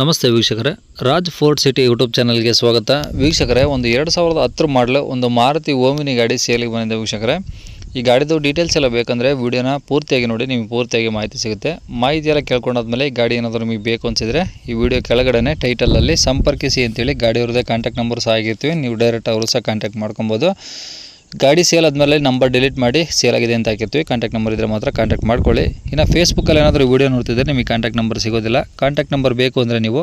ನಮಸ್ತೆ ವೀಕ್ಷಕರೇ. Raj fort city YouTube ಚಾನಲ್ಗೆ ಸ್ವಾಗತ. ವೀಕ್ಷಕರೇ, ಒಂದು ಎರಡು ಸಾವಿರದ ಹತ್ತು ಮಾಡಲು ಒಂದು ಮಾರುತಿ ಓಮಿನಿ ಗಾಡಿ ಸೇಲಿಗೆ ಬಂದಿದೆ ವೀಕ್ಷಕರೇ. ಈ ಗಾಡಿದು ಡೀಟೇಲ್ಸ್ ಎಲ್ಲ ಬೇಕಂದರೆ ವೀಡಿಯೋನ ಪೂರ್ತಿಯಾಗಿ ನೋಡಿ, ನಿಮಗೆ ಪೂರ್ತಿಯಾಗಿ ಮಾಹಿತಿ ಸಿಗುತ್ತೆ. ಮಾಹಿತಿ ಎಲ್ಲ ಕೇಳ್ಕೊಂಡಾದ್ಮೇಲೆ ಈ ಗಾಡಿ ಏನಾದರೂ ನಿಮಗೆ ಬೇಕು ಅನಿಸಿದರೆ ಈ ವಿಡಿಯೋ ಕೆಳಗಡೆ ಟೈಟಲಲ್ಲಿ ಸಂಪರ್ಕಿಸಿ ಅಂತೇಳಿ ಗಾಡಿಯವ್ರದ್ದೇ ಕಾಂಟ್ಯಾಕ್ಟ್ ನಂಬರ್ ಸಹ ಆಗಿರ್ತೀವಿ ನೀವು ಡೈರೆಕ್ಟ್ ಅವರು ಸಹ ಕಾಂಟ್ಯಾಕ್ಟ್ ಮಾಡ್ಕೊಬೋದು. ಗಾಡಿ ಸೇಲ್ ಆದಮೇಲೆ ನಂಬರ್ ಡಿಲೀಟ್ ಮಾಡಿ ಸೇಲ್ ಆಗಿದೆ ಅಂತ ಹಾಕಿರ್ತೀವಿ. ಕಾಂಟ್ಯಾಕ್ಟ್ ನಂಬರ್ ಇದ್ರೆ ಮಾತ್ರ ಕಾಂಟ್ಯಾಕ್ಟ್ ಮಾಡ್ಕೊಳ್ಳಿ. ಇನ್ನು ಫೇಸ್ಬುಕ್ಕಲ್ಲಿ ಏನಾದರೂ ವೀಡಿಯೋ ನೋಡ್ತಿದ್ರೆ ನಿಮಗೆ ಕಾಂಟ್ಯಾಕ್ಟ್ ನಂಬರ್ ಸಿಗೋದಿಲ್ಲ. ಕಾಂಟ್ಯಾಕ್ಟ್ ನಂಬರ್ ಬೇಕು ಅಂದರೆ ನೀವು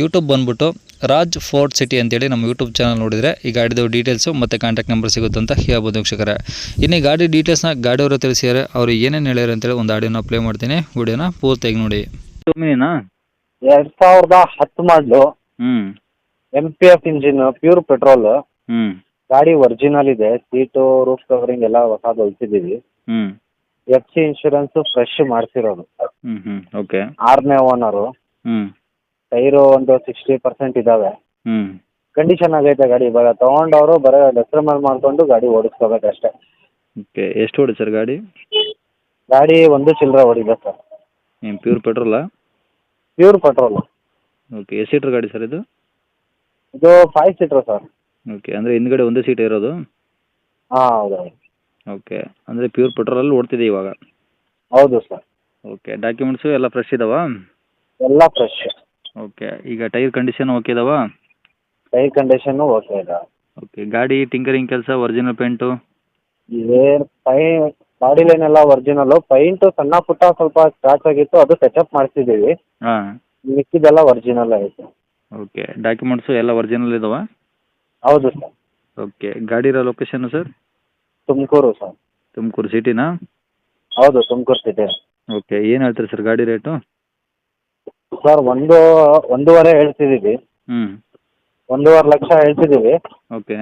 ಯೂಟ್ಯೂಬ್ ಬಂದುಬಿಟ್ಟು ರಾಜ್ ಫೋರ್ಟ್ ಸಿಟಿ ಅಂತೇಳಿ ನಮ್ಮ ಯೂಟ್ಯೂಬ್ ಚಾನಲ್ ನೋಡಿದರೆ ಈ ಗಾಡಿದು ಡೀಟೇಲ್ಸು ಮತ್ತು ಕಾಂಟ್ಯಾಕ್ಟ್ ನಂಬರ್ ಸಿಗುತ್ತೆ ಅಂತ ಹೇಳ್ಬೋದು ವೀಕ್ಷಕರೇ. ಇನ್ನು ಈ ಗಾಡಿ ಡೀಟೇಲ್ಸ್ನ ಗಾಡಿಯವರು ತಿಳಿಸಿದ್ದಾರೆ. ಅವರು ಏನೇನು ಹೇಳ್ಯಾರ ಅಂತೇಳಿ ಒಂದು ಆಡಿಯೋನ ಪ್ಲೇ ಮಾಡ್ತೀನಿ. ವಿಡಿಯೋನ ಪೂರ್ತಿಯಾಗಿ ನೋಡಿ. ಎರಡು ಎರಡ್ ಸಾವಿರದ ಹತ್ತು ಮಾಡಲು ಹ್ಞೂ M P F engine pure petrol ಹ್ಞೂ ಗಾಡಿ ಒರಿಜಿನಲ್ ಇದೆ ಸೀಟು ರೂಫ್ ಕವರಿಂಗ್ ಎಲ್ಲ ಹೊಸದು ಹೊಲ್ಸಿದ್ದೀವಿ. ಹ್ಞೂ ಎಫ್ ಸಿ ಇನ್ಶೂರೆನ್ಸ್ ಫ್ರೆಶ್ ಮಾಡಿಸಿರೋದು. ಹ್ಮ್ ಓಕೆ ಆರನೇ ಓನರು ಹ್ಮ್. ಟೈರು ಒಂದು ಸಿಕ್ಸ್ಟಿ ಪರ್ಸೆಂಟ್ ಇದಾವೆ. ಹ್ಮ್. ಕಂಡೀಷನ್ ಆಗೈತೆ ಗಾಡಿ ಇವಾಗ ತಗೊಂಡವರು ಬರೋ ಡೆಸ್ಟ್ರಮಲ್ ಮೇಲೆ ಮಾಡಿಕೊಂಡು ಗಾಡಿ ಓಡಿಸ್ಕೋಬೇಕಷ್ಟೇ. ಓಕೆ ಎಷ್ಟು ಹೊಡಿ ಸರ್ ಗಾಡಿ? ಗಾಡಿ ಒಂದು ಚಿಲ್ಲರೆ ಹೊಡಿದೆ ಸರ್. ಏನು ಪ್ಯೂರ್ ಪೆಟ್ರೋಲಾ ಪ್ಯೂರ್ ಪೆಟ್ರೋಲ್ ಓಕೆ ಎಷ್ಟು ಸೀಟ್ರ್ ಗಾಡಿ ಸರ್ ಇದು? ಇದು ಫೈವ್ ಸೀಟ್ರ್ ಸರ್. ಓಕೆ ಅಂದರೆ ಹಿಂದ್ಗಡೆ ಒಂದೇ ಸೀಟ್ ಇರೋದು? ಹಾಂ ಹೌದು ಹೌದು. ಓಕೆ ಅಂದರೆ ಪ್ಯೂರ್ ಪೆಟ್ರೋಲಲ್ಲಿ ಓಡ್ತಿದೆ ಇವಾಗ? ಹೌದು ಸರ್ ಓಕೆ ಡಾಕ್ಯುಮೆಂಟ್ಸು ಎಲ್ಲ ಫ್ರೆಶ್ ಇದಾವಾ? ಎಲ್ಲ ಫ್ರೆಶ್ ಓಕೆ ಈಗ ಟೈರ್ ಕಂಡೀಷನ್ ಓಕೆ ಇದಾವಾ? ಟೈರ್ ಕಂಡೀಷನ್ನು ಓಕೆ ಇದೆ. ಓಕೆ ಗಾಡಿ ಟಿಂಕರಿಂಗ್ ಕೆಲಸ ಒರಿಜಿನಲ್ ಪೇಂಟು ಏನು ಪೈ ಬಾಡಿ ಲೈನ್ ಎಲ್ಲ ಒರಿಜಿನಲ್ಲು ಪೈಂಟು ಸಣ್ಣ ಪುಟ್ಟ ಸ್ವಲ್ಪ ಸ್ಕ್ರಾಚ್ ಆಗಿತ್ತು ಅದು ಟಚಪ್ ಮಾಡಿಸಿದ್ದೀವಿ ಹಾಂ. ಮಿಕ್ಕಿದೆಲ್ಲ ಒರಿಜಿನಲ್ ಐತೆ. ಓಕೆ ಡಾಕ್ಯುಮೆಂಟ್ಸು ಎಲ್ಲ ಒರಿಜಿನಲ್ ಇದಾವಾ? ಹೌದು ಸರ್. ಓಕೆ ಗಾಡಿ ಇರೋ location sir? Tumakuru sir. Tumakuru ಸಿಟಿನಾ ಹೌದು ತುಮಕೂರು ಸಿಟಿ ಓಕೆ ಏನು ಹೇಳ್ತೀರಿ ಸರ್ ಗಾಡಿ ರೇಟು ಸರ್ ಒಂದು ಒಂದೂವರೆ ಹೇಳ್ತಿದ್ದೀವಿ. ಹ್ಞೂ ಒಂದೂವರೆ ಲಕ್ಷ ಹೇಳ್ತಿದ್ದೀವಿ. ಓಕೆ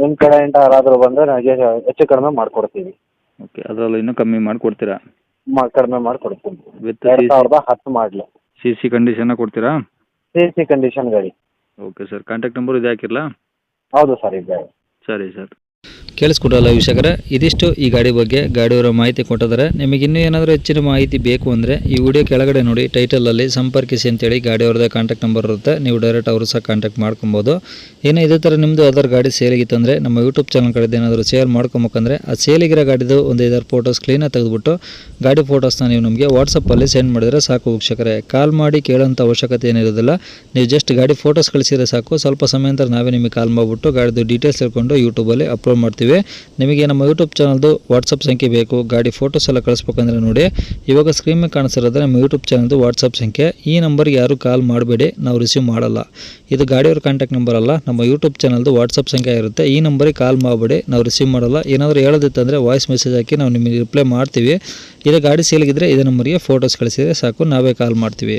ನಿಮ್ಮ ಕಡೆಯಿಂದ ಯಾರಾದರೂ ಬಂದರೆ ನನಗೆ ಹೆಚ್ಚು ಕಡಿಮೆ ಮಾಡಿಕೊಡ್ತೀವಿ. ಓಕೆ ಅದರಲ್ಲಿ ಇನ್ನೂ ಕಮ್ಮಿ ಮಾಡಿಕೊಡ್ತೀರಾ? ಮಾ ಕಡಿಮೆ ಮಾಡಿಕೊಡ್ತೀವಿ. ವಿತ್ ಎರಡು ಸಾವಿರದ ಹತ್ತು ಮಾಡಲಿ. ಸಿ ಸಿ ಕಂಡೀಷನ್ನ ಕೊಡ್ತೀರಾ? ಸಿ ಸಿ ಕಂಡೀಷನ್ ಗಾಡಿ. ಓಕೆ ಸರ್ ಕಾಂಟ್ಯಾಕ್ಟ್ ನಂಬರ್ ಇದೆ ಹಾಕಿರಲಾ? ಹೌದು ಸರ್ ಇದೆ. ಸರಿ ಸರ್. ಕೇಳಿಸ್ಕೊಡಲ್ಲ ವೀಕ್ಷಕರ. ಇದಿಷ್ಟು ಈ ಗಾಡಿ ಬಗ್ಗೆ ಗಾಡಿಯವರ ಮಾಹಿತಿ ಕೊಟ್ಟಿದ್ದಾರೆ. ನಿಮಗೆ ಇನ್ನೂ ಏನಾದರೂ ಹೆಚ್ಚಿನ ಮಾಹಿತಿ ಬೇಕು ಅಂದರೆ ಈ ವಿಡಿಯೋ ಕೆಳಗಡೆ ನೋಡಿ ಟೈಟಲಲ್ಲಿ ಸಂಪರ್ಕಿಸಿ ಅಂತೇಳಿ ಗಾಡಿಯವ್ರದ್ದೇ ಕಾಂಟ್ಯಾಕ್ಟ್ ನಂಬರ್ ಇರುತ್ತೆ. ನೀವು ಡೈರೆಕ್ಟ್ ಅವರು ಸಹ ಕಾಂಟ್ಯಾಕ್ಟ್ ಮಾಡ್ಕೊಬೋದು. ಏನೋ ಇದೇ ಥರ ನಿಮ್ಮದು ಅದರ ಗಾಡಿ ಸೇಲಿಗಿತ್ತಂದರೆ ನಮ್ಮ ಯೂಟ್ಯೂಬ್ ಚಾನಲ್ ಕಡೆದು ಏನಾದರೂ ಸೇಲ್ ಮಾಡ್ಕೊಬೇಕಂದ್ರೆ ಆ ಸೇಲಿಗಿರೋ ಗಾಡಿದು ಒಂದು ಐದಾರು ಫೋಟೋಸ್ ಕ್ಲೀನಾಗಿ ತೆಗೆದುಬಿಟ್ಟು ಗಾಡಿ ಫೋಟೋಸ್ನ ನೀವು ನಮಗೆ ವಾಟ್ಸಪ್ಪಲ್ಲಿ ಸೆಂಡ್ ಮಾಡಿದರೆ ಸಾಕು ವೀಕ್ಷಕರೇ. ಕಾಲ್ ಮಾಡಿ ಕೇಳೋಂಥ ಅವಶ್ಯಕತೆ ಏನಿರೋದಿಲ್ಲ ನೀವು ಜಸ್ಟ್ ಗಾಡಿ ಫೋಟೋಸ್ ಕಳಿಸಿದರೆ ಸಾಕು. ಸ್ವಲ್ಪ ಸಮಯ ನಂತರ ನಾವೇ ನಿಮಗೆ ಕಾಲ್ ಮಾಡಿಬಿಟ್ಟು ಗಾಡಿದು ಡೀಟೇಲ್ಸ್ ತಿಳ್ಕೊಂಡು ಯೂಟ್ಯೂಬಲ್ಲಿ ಅಪ್ಲೋಡ್ ಮಾಡ್ತೀವಿ. ನಿಮಗೆ ನಮ್ಮ ಯೂಟ್ಯೂಬ್ ಚಾನಲ್ದು ವಾಟ್ಸಪ್ ಸಂಖ್ಯೆ ಬೇಕು. ಗಾಡಿ ಫೋಟೋಸ್ ಎಲ್ಲ ಕಳಿಸ್ಬೇಕಂದ್ರೆ ನೋಡಿ. ಇವಾಗ ಸ್ಕ್ರೀನ್ ಮೇಲೆ ಕಾಣಿಸಿರೋದು ನಮ್ಮ ಯೂಟ್ಯೂಬ್ ಚಾನಲ್ದು ವಾಟ್ಸಪ್ ಸಂಖ್ಯೆ. ಈ ನಂಬರ್ಗೆ ಯಾರು ಕಾಲ್ ಮಾಡಬೇಡಿ. ನಾವು ರಿಸೀವ್ ಮಾಡಲ್ಲ. ಇದು ಗಾಡಿಯವ್ರ ಕಾಂಟ್ಯಾಕ್ಟ್ ನಂಬರ್ ಅಲ್ಲ. ನಮ್ಮ ಯೂಟ್ಯೂಬ್ ಚಾನಲ್ದು ವಾಟ್ಸಪ್ ಸಂಖ್ಯೆ ಇರುತ್ತೆ. ಈ ನಂಬರಿಗೆ ಕಾಲ್ ಮಾಡಬೇಡಿ. ನಾವು ರಿಸೀವ್ ಮಾಡಲ್ಲ. ಏನಾದರೂ ಹೇಳೋದಿತ್ತಂದರೆ ವಾಯ್ಸ್ ಮೆಸೇಜ್ ಹಾಕಿ ನಾವು ನಿಮಗೆ ರಿಪ್ಲೈ ಮಾಡ್ತೀವಿ. ಇದು ಗಾಡಿ ಸೇಲಿಗಿದ್ರೆ ಇದೇ ನಂಬರಿಗೆ ಫೋಟೋಸ್ ಕಳಿಸಿದರೆ ಸಾಕು. ನಾವೇ ಕಾಲ್ ಮಾಡ್ತೀವಿ.